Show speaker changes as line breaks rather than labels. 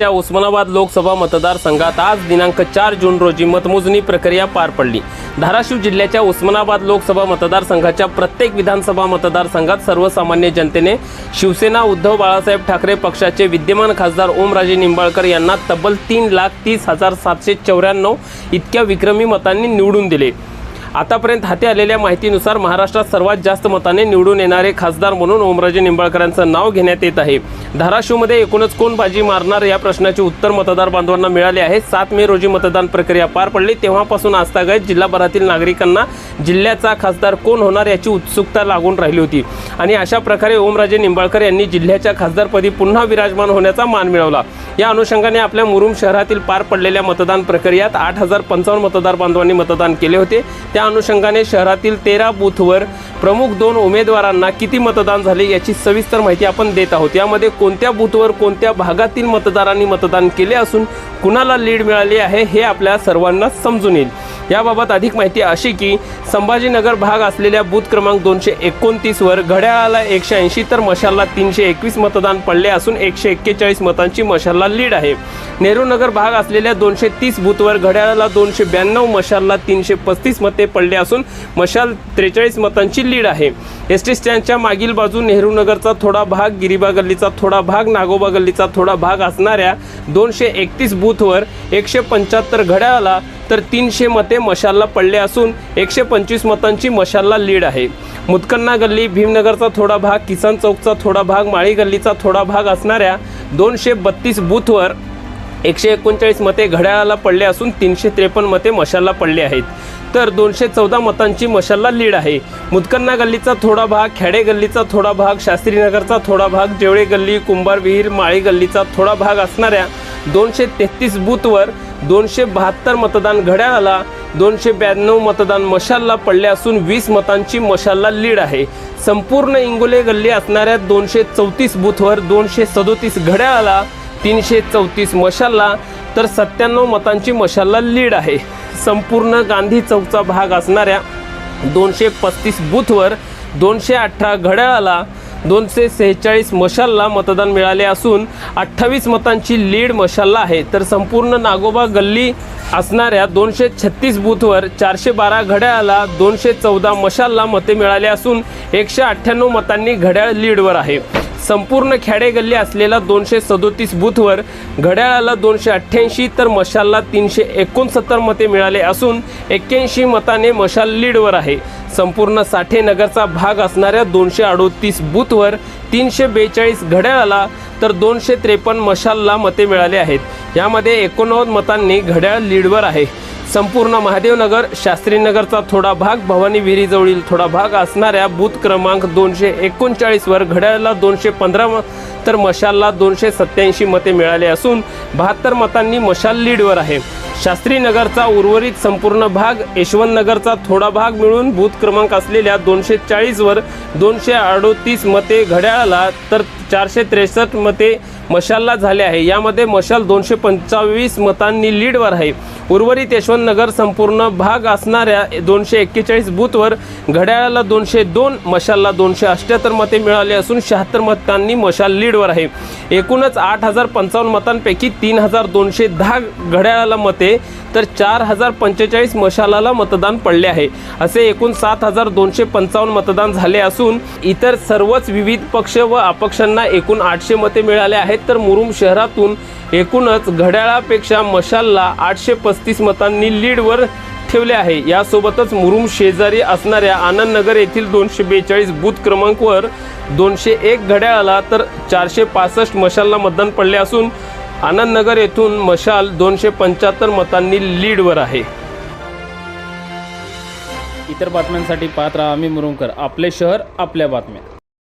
त्या उस्मानाबाद लोकसभा मतदारसंघात आज दिनांक चार जून रोजी मतमोजणी प्रक्रिया पार पडली. धाराशिव जिल्ह्याच्या उस्मानाबाद लोकसभा मतदारसंघाच्या प्रत्येक विधानसभा मतदारसंघात सर्वसामान्य जनतेने शिवसेना उद्धव बाळासाहेब ठाकरे पक्षाचे विद्यमान खासदार ओमराजे निंबाळकर यांना तब्बल तीन लाख तीस हजार सातशे चौऱ्याण्णव इतक्या विक्रमी मतांनी निवडून दिले. आतापर्यंत हाती आलेल्या माहितीनुसार महाराष्ट्रात सर्वात जास्त मताने निवडून येणारे खासदार म्हणून ओमराजे निंबाळकरांचं नाव घेण्यात येत आहे. धाराशिवमध्ये एकूणच कोण बाजी मारणार या प्रश्नाचे उत्तर मतदार बांधवांना मिळाले आहे. सात मे रोजी मतदान प्रक्रिया पार पडली. तेव्हापासून आजतागायत जिल्हाभरातील नागरिकांना जिल्ह्याचा खासदार कोण होणार याची उत्सुकता लागून राहिली होती. आणि अशा प्रकारे ओमराजे निंबाळकर यांनी जिल्ह्याच्या खासदारपदी पुन्हा विराजमान होण्याचा मान मिळवला. या अनुषंगाने आपल्या मुरुम शहरातील पार पडलेल्या मतदान प्रक्रियात आठ हजार पंचावन्न मतदार बांधवांनी मतदान केले होते. त्या अनुषंगाने शहरातील तेरा बूथवर प्रमुख दोन उमेदवारांना किती मतदान झाले याची सविस्तर माहिती आपण देत आहोत. यामध्ये कोणत्या बूथवर कोणत्या भागातील मतदारांनी मतदान केले असून कुणाला लीड मिळाली आहे हे आपल्या सर्वांना समजून येईल. याबाबत अधिक माहिती अशी की संभाजीनगर भाग असलेल्या बूथ क्रमांक दोनशे एकोणतीसवर घड्याळाला एकशे ऐंशी तर मशालला तीनशे एकवीस मतदान पडले असून एकशे एक्केचाळीस मतांची मशालला लीड आहे. नेहरूनगर भाग असलेल्या दोनशे तीस बूथवर घड्याळाला दोनशे ब्याण्णव मशालला तीनशे पस्तीस मते पडले असून मशाल त्रेचाळीस मतांची लीड आहे. एस टी स्टँडच्या मागील बाजू नेहरू नगरचा थोडा भाग गिरिबा गल्लीचा थोडा भाग नागोबा गल्लीचा थोडा भाग असणाऱ्या दोनशे एकतीस बूथवर एकशे पंच्याहत्तर घड्याळाला तर तीनशे मते मशालला पडले असून एकशे पंचवीस मतांची मशालला लीड आहे. मुतकन्ना गल्ली भीमनगरचा थोडा भाग किसान चौकचा थोडा भाग माळी गल्लीचा थोडा भाग असणाऱ्या दोनशे बत्तीस बूथवर एकशे एकोणचाळीस मते घड्याळाला पडले असून तीनशे त्रेपन्न मते मशालला पडले आहेत. तर दोनशे चौदा मतांची मशालला लीड आहे. मुदकन्ना गल्लीचा थोडा भाग खेडे गल्लीचा थोडा भाग शास्त्रीनगरचा थोडा भाग जेवळे गल्ली कुंभार विहीर माळी गल्लीचा थोडा भाग असणाऱ्या दोनशे तेहतीस बूथवर दोनशे बहात्तर मतदान घड्याळाला दोनशे ब्याण्णव मतदान मशालला पडले असून वीस मतांची मशालला लीड आहे. संपूर्ण इंगोले गल्ली असणाऱ्या दोनशे चौतीस बूथवर दोनशे सदोतीस घड्याळाला तीनशे चौतीस मशालला तर सत्त्याण्णव मतांची मशालला लीड आहे. संपूर्ण गांधी चौकचा भाग असणाऱ्या दोनशे पस्तीस बूथवर दोनशे अठरा घड्याळाला दोनशे सेहेचाळीस मशालला मतदान मिळाले असून अठ्ठावीस मतांची लीड मशालला आहे. तर संपूर्ण नागोबा गल्ली असणाऱ्या दोनशे छत्तीस बूथवर चारशे बारा घड्याळाला दोनशे चौदा मशालला मते मिळाले असून एकशे अठ्ठ्याण्णव मतांनी घड्याळ लीडवर आहे. संपूर्ण खेडे गल्ली असलेला दोनशे सदोतीस बूथवर घड्याळाला दोनशे अठ्ठ्याऐंशी तर मशालला तीनशे एकोणसत्तर मते मिळाले असून एक्क्याऐंशी मताने मशाल लीडवर आहे. संपूर्ण साठे नगरचा भाग असणाऱ्या दोनशे अडोतीस बूथवर तीनशे बेचाळीस घड्याळाला तर दोनशे त्रेपन्न मशालला मते मिळाले आहेत. यामध्ये एकोणनव्वद मतांनी घड्याळ लीडवर आहे. संपूर्ण महादेवनगर शास्त्रीनगरचा थोडा भाग भवानी विहिरीजवळील थोडा भाग असणाऱ्या बूथ क्रमांक दोनशे एकोणचाळीसवर घड्याळाला दोनशे पंधरा तर मशालला दोनशे सत्याऐंशी मते मिळाले असून बहात्तर मतांनी मशाल लीडवर आहे. शास्त्रीनगरचा उर्वरित संपूर्ण भाग यशवंतनगरचा थोडा भाग मिळून बूथ क्रमांक असलेल्या दोनशे चाळीसवर दोनशे अडोतीस मते घड्याळाला तर चारशे त्रेसष्ट मते मशालला झाले आहे. यामध्ये मशाल दोनशे पंचावीस मतांनी लीडवर आहे. उर्वरित यशवंतनगर संपूर्ण भाग असणाऱ्या दोनशे एक्केचाळीस बूथवर घड्याळाला दोनशे दोन मशालला दोनशे अष्ट्याहत्तर मते मिळाले असून शहात्तर मतांनी मशाल लीडवर आहे. एकूणच आठ हजार पंचावन्न मतांपैकी तीन हजार दोनशे दहा घड्याळाला मते तर चार हजार पंचेचाळीस मशालाला मतदान पडले आहे. असे एकूण सात हजार दोनशे पंचावन्न मतदान झाले असून इतर सर्वच विविध पक्ष व अपक्षांना एकूण आठशे मते मिळाले आहेत. तर मुरुम शहरातून एकूणच घड्याळापेक्षा मशालला आठशे पस्तीस मतांनी लीडवर ठेवले आहे. यासोबतच मुरुम शेजारी असणाऱ्या आनंदनगर येथील दोनशे बेचाळीस बूथ क्रमांकवर दोनशे एक घड्याळाला तर चारशे पासष्ट मशालला मतदान पडले असून आनंदनगर येथून मशाल दोनशे पंच्याहत्तर मतांनी लीडवर आहे. इतर बातम्यांसाठी पाहत राहा आम्ही मुरुमकर. आपले शहर आपल्या बातम्या.